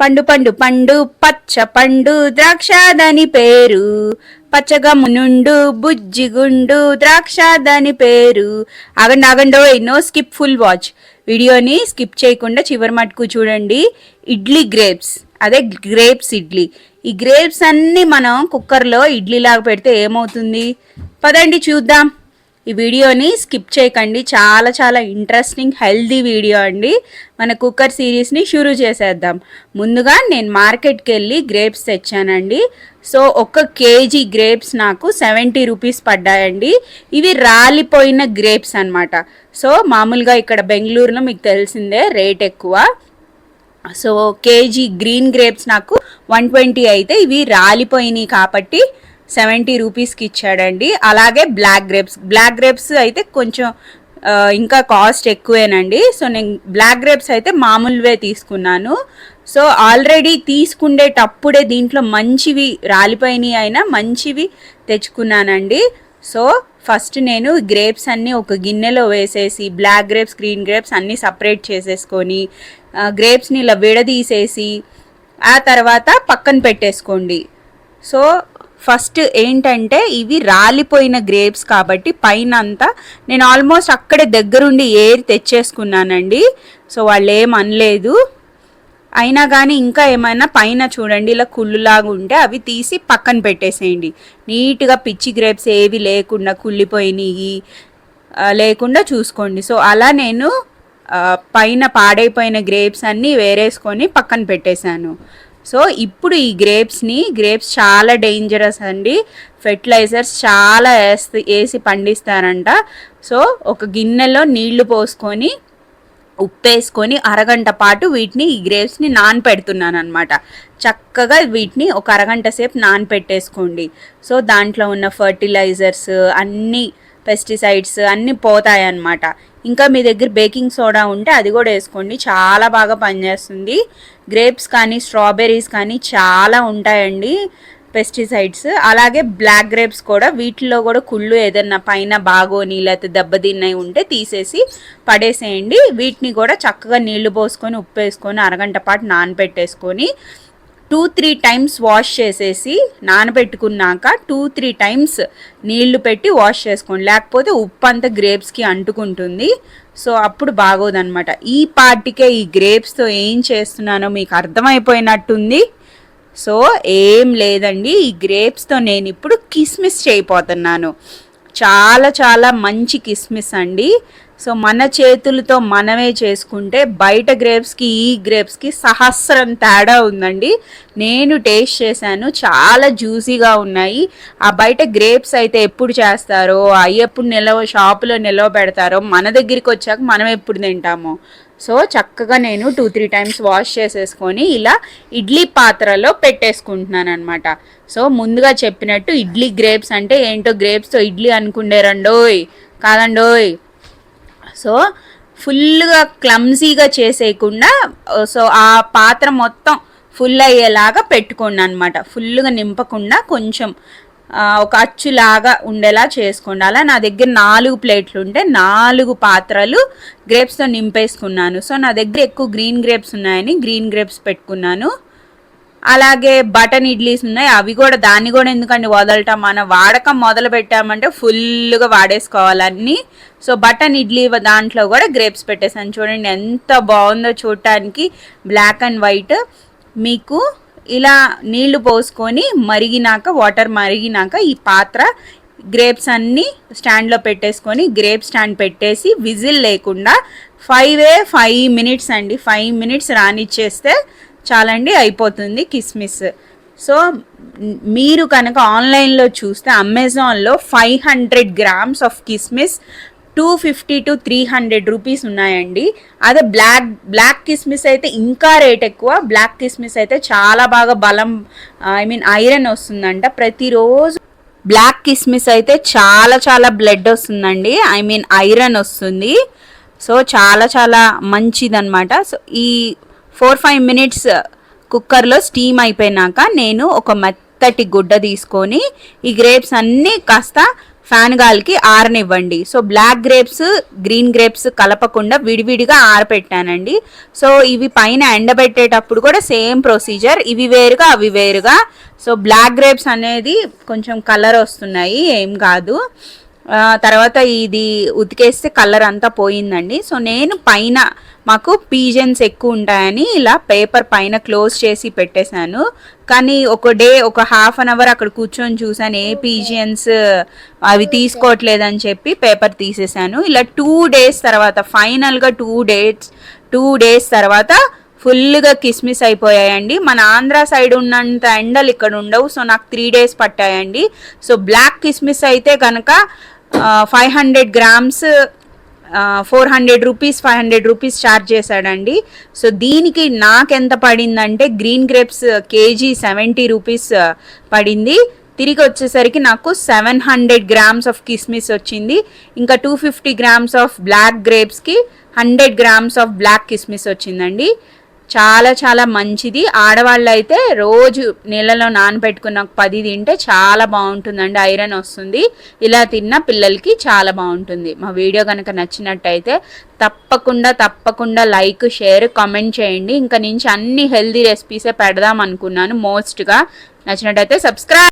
పండు పండు పండు పచ్చ పండు ద్రాక్షాదని పేరు. పచ్చగా మునుండు బుజ్జిగుండు ద్రాక్షాదని పేరు. ఆగండి ఆగండో ఎన్నో స్కిప్ ఫుల్ వాచ్. వీడియోని స్కిప్ చేయకుండా చివరి మటుకు చూడండి. ఇడ్లీ గ్రేప్స్. అదే గ్రేప్స్ ఇడ్లీ. ఈ గ్రేప్స్ అన్నీ మనం కుక్కర్లో ఇడ్లీ లాగా పెడితే ఏమవుతుంది? పదండి చూద్దాం. ఈ వీడియోని స్కిప్ చేయకండి. చాలా చాలా ఇంట్రెస్టింగ్ హెల్దీ వీడియో అండి. మన కుక్కర్ సిరీస్ని షురూ చేసేద్దాం. ముందుగా నేను మార్కెట్కి వెళ్ళి గ్రేప్స్ తెచ్చానండి. సో ఒక కేజీ గ్రేప్స్ నాకు సెవెంటీ రూపీస్ పడ్డాయండి. ఇవి రాలిపోయిన గ్రేప్స్ అన్నమాట. సో మామూలుగా ఇక్కడ బెంగళూరులో మీకు తెలిసిందే రేట్ ఎక్కువ. సో కేజీ గ్రీన్ గ్రేప్స్ నాకు వన్ ట్వంటీ అయితే ఇవి రాలిపోయినాయి కాబట్టి సెవెంటీ రూపీస్కి ఇచ్చాడండి. అలాగే బ్లాక్ గ్రేప్స్. బ్లాక్ గ్రేప్స్ అయితే కొంచెం ఇంకా కాస్ట్ ఎక్కువేనండి. సో నేను బ్లాక్ గ్రేప్స్ అయితే మామూలువే తీసుకున్నాను. సో ఆల్రెడీ తీసుకుండేటప్పుడే దీంట్లో మంచివి రాలిపోయినాయి అయినా మంచివి తెచ్చుకున్నానండి. సో ఫస్ట్ నేను గ్రేప్స్ అన్నీ ఒక గిన్నెలో వేసేసి బ్లాక్ గ్రేప్స్ గ్రీన్ గ్రేప్స్ అన్నీ సపరేట్ చేసేసుకొని గ్రేప్స్ని ఇలా విడదీసేసి ఆ తర్వాత పక్కన పెట్టేసుకోండి. సో ఫస్ట్ ఏంటంటే ఇవి రాలిపోయిన గ్రేప్స్ కాబట్టి పైన అంతా నేను ఆల్మోస్ట్ అక్కడే దగ్గరుండి ఏరి తెచ్చేసుకున్నానండి. సో వాళ్ళు ఏం అనలేదు. అయినా కానీ ఇంకా ఏమైనా పైన చూడండి ఇలా కుళ్ళులాగా ఉంటే అవి తీసి పక్కన పెట్టేసేయండి. నీట్గా పిచ్చి గ్రేప్స్ ఏవి లేకుండా కుళ్ళిపోయినాయి లేకుండా చూసుకోండి. సో అలా నేను పైన పాడైపోయిన గ్రేప్స్ అన్నీ వేరేసుకొని పక్కన పెట్టేశాను. సో ఇప్పుడు ఈ గ్రేప్స్ని గ్రేప్స్ చాలా డేంజరస్ అండి. ఫెర్టిలైజర్స్ చాలా వేసి వేసి పండిస్తారంట. సో ఒక గిన్నెలో నీళ్ళు పోసుకొని ఉప్పేసుకొని అరగంట పాటు వీటిని ఈ గ్రేప్స్ని నానపెడుతున్నాను అనమాట చక్కగా వీటిని ఒక అరగంట సేపు నానపెట్టేసుకోండి. సో దాంట్లో ఉన్న ఫర్టిలైజర్స్ అన్నీ పెస్టిసైడ్స్ అన్నీ పోతాయి అన్నమాట ఇంకా మీ దగ్గర బేకింగ్ సోడా ఉంటే అది కూడా వేసుకోండి. చాలా బాగా పనిచేస్తుంది. గ్రేప్స్ కానీ స్ట్రాబెర్రీస్ కానీ చాలా ఉంటాయండి పెస్టిసైడ్స్. అలాగే బ్లాక్ గ్రేప్స్ కూడా వీటిలో కూడా కుళ్ళు ఏదన్నా పైన బాగోని లేకపోతే దెబ్బతిన్నవి ఉంటే తీసేసి పడేసేయండి. వీటిని కూడా చక్కగా నీళ్ళు పోసుకొని ఉప్పు వేసుకొని అరగంట పాటు నానబెట్టేసుకొని టూ త్రీ టైమ్స్ వాష్ చేసేసి నానబెట్టుకున్నాక టూ త్రీ టైమ్స్ నీళ్ళు పెట్టి వాష్ చేసుకోండి. లేకపోతే ఉప్పు అంతా గ్రేప్స్కి అంటుకుంటుంది. సో అప్పుడు బాగోదన్నమాట. ఈ పార్టీకే ఈ గ్రేప్స్తో ఏం చేస్తున్నానో మీకు అర్థమైపోయినట్టుంది. సో ఏం లేదండి. ఈ గ్రేప్స్తో నేను ఇప్పుడు కిస్మిస్ చేయబోతున్నాను చాలా చాలా మంచి కిస్మిస్ అండి. సో మన చేతులతో మనమే చేసుకుంటే బయట గ్రేప్స్కి ఈ గ్రేప్స్కి సహస్రం తేడా ఉందండి. నేను టేస్ట్ చేశాను చాలా జ్యూసీగా ఉన్నాయి. ఆ బయట గ్రేప్స్ అయితే ఎప్పుడు చేస్తారో అవి ఎప్పుడు నిలవ షాపులో నిలవ పెడతారో మన దగ్గరికి వచ్చాక మనం ఎప్పుడు తింటామో. సో చక్కగా నేను టూ త్రీ టైమ్స్ వాష్ చేసేసుకొని ఇలా ఇడ్లీ పాత్రలో పెట్టేసుకుంటున్నాను అనమాట సో ముందుగా చెప్పినట్టు ఇడ్లీ గ్రేప్స్ అంటే ఏంటో గ్రేప్స్తో ఇడ్లీ అనుకుండేరండోయ్ కాదండోయ్. సో ఫుల్గా క్లమ్జీగా చేసేయకుండా సో ఆ పాత్ర మొత్తం ఫుల్ అయ్యేలాగా పెట్టుకోండి అనమాట ఫుల్గా నింపకుండా కొంచెం ఒక అచ్చులాగా ఉండేలా చేసుకోండి. అలా నా దగ్గర నాలుగు ప్లేట్లు ఉంటే నాలుగు పాత్రలు గ్రేప్స్తో నింపేసుకున్నాను. సో నా దగ్గర ఎక్కువ గ్రీన్ గ్రేప్స్ ఉన్నాయని గ్రీన్ గ్రేప్స్ పెట్టుకున్నాను. అలాగే బటన్ ఇడ్లీస్ ఉన్నాయి. అవి కూడా దాన్ని కూడా ఎందుకండి వదలటం? మన వాడకం మొదలు పెట్టామంటే ఫుల్గా వాడేసుకోవాలన్నీ సో బటన్ ఇడ్లీ దాంట్లో కూడా గ్రేప్స్ పెట్టేసాను చూడండి ఎంత బాగుందో చూడటానికి. Black and white. మీకు ఇలా నీళ్ళు పోసుకొని మరిగినాక వాటర్ మరిగినాక ఈ పాత్ర గ్రేప్స్ అన్నీ స్టాండ్లో పెట్టేసుకొని గ్రేప్ స్టాండ్ పెట్టేసి విజిల్ లేకుండా ఫైవ్ ఏ ఫైవ్ మినిట్స్ అండి. ఫైవ్ మినిట్స్ రానిచ్చేస్తే చాలండి అయిపోతుంది కిస్మిస్. సో మీరు కనుక ఆన్లైన్లో చూస్తే అమెజాన్లో ఫైవ్ హండ్రెడ్ గ్రామ్స్ ఆఫ్ కిస్మిస్ two fifty to three hundred rupees ఉన్నాయండి. అదే బ్లాక్ బ్లాక్ కిస్మిస్ అయితే ఇంకా రేట్ ఎక్కువ. బ్లాక్ కిస్మిస్ అయితే చాలా బాగా బలం ఐ మీన్ ఐరన్ వస్తుందంట. ప్రతిరోజు బ్లాక్ కిస్మిస్ అయితే చాలా చాలా బ్లడ్ వస్తుందండి. ఐ మీన్ ఐరన్ వస్తుంది. సో చాలా చాలా మంచిదన్నమాట. సో ఈ ఫోర్ ఫైవ్ మినిట్స్ uh, కుక్కర్లో స్టీమ్ అయిపోయినాక నేను ఒక మెత్తటి గుడ్డ తీసుకొని ఈ గ్రేప్స్ అన్నీ కాస్త ఫ్యాన్ గాలికి ఆరనివ్వండి. So black grapes green grapes కలపకుండా విడివిడిగా ఆరపెట్టానండి. సో ఇవి పైన ఎండబెట్టేటప్పుడు కూడా సేమ్ ప్రొసీజర్ ఇవి వేరుగా అవి వేరుగా. సో బ్లాక్ గ్రేప్స్ అనేది కొంచెం కలర్ వస్తున్నాయి ఏం కాదు. తర్వాత ఇది ఉతికేస్తే కలర్ అంతా పోయిందండి. సో నేను పైన మాకు పీజన్స్ ఎక్కువ ఉంటాయని ఇలా పేపర్ పైన క్లోజ్ చేసి పెట్టేశాను. కానీ ఒక డే ఒక హాఫ్ అన్ అవర్ అక్కడ కూర్చొని చూసాను ఏ పీజియన్స్ అవి తీసుకోవట్లేదని చెప్పి పేపర్ తీసేశాను. ఇలా టూ డేస్ తర్వాత ఫైనల్గా టూ డేస్ టూ డేస్ తర్వాత ఫుల్గా కిస్మిస్ అయిపోయాయండి. మన ఆంధ్ర సైడ్ ఉన్నంత ఎండలు ఇక్కడ ఉండవు. సో నాకు త్రీ డేస్ పట్టాయండి. సో బ్లాక్ కిస్మిస్ అయితే కనుక five hundred grams four hundred rupees five hundred rupees charge చేశాడండి. సో దీనికి నాకెంత పడిందంటే green grapes kg seventy rupees పడింది. తిరిగి వచ్చేసరికి నాకు సెవెన్ హండ్రెడ్ గ్రామ్స్ ఆఫ్ కిస్మిస్ వచ్చింది. ఇంకా two fifty grams of black గ్రేప్స్కి hundred grams of black కిస్మిస్ వచ్చిందండి. చాలా చాలా మంచిది. ఆడవాళ్ళు అయితే రోజు నీళ్ళలో నానబెట్టుకున్న ఒక పది తింటే చాలా బాగుంటుందండి. ఐరన్ వస్తుంది. ఇలా తిన్న పిల్లలకి చాలా బాగుంటుంది. మా వీడియో కనుక నచ్చినట్టయితే తప్పకుండా తప్పకుండా లైక్ షేర్ కామెంట్ చేయండి. ఇంకా నుంచి అన్ని హెల్దీ రెసిపీసే పెడదాం అనుకున్నాను. మోస్ట్గా నచ్చినట్టయితే సబ్స్క్రైబ్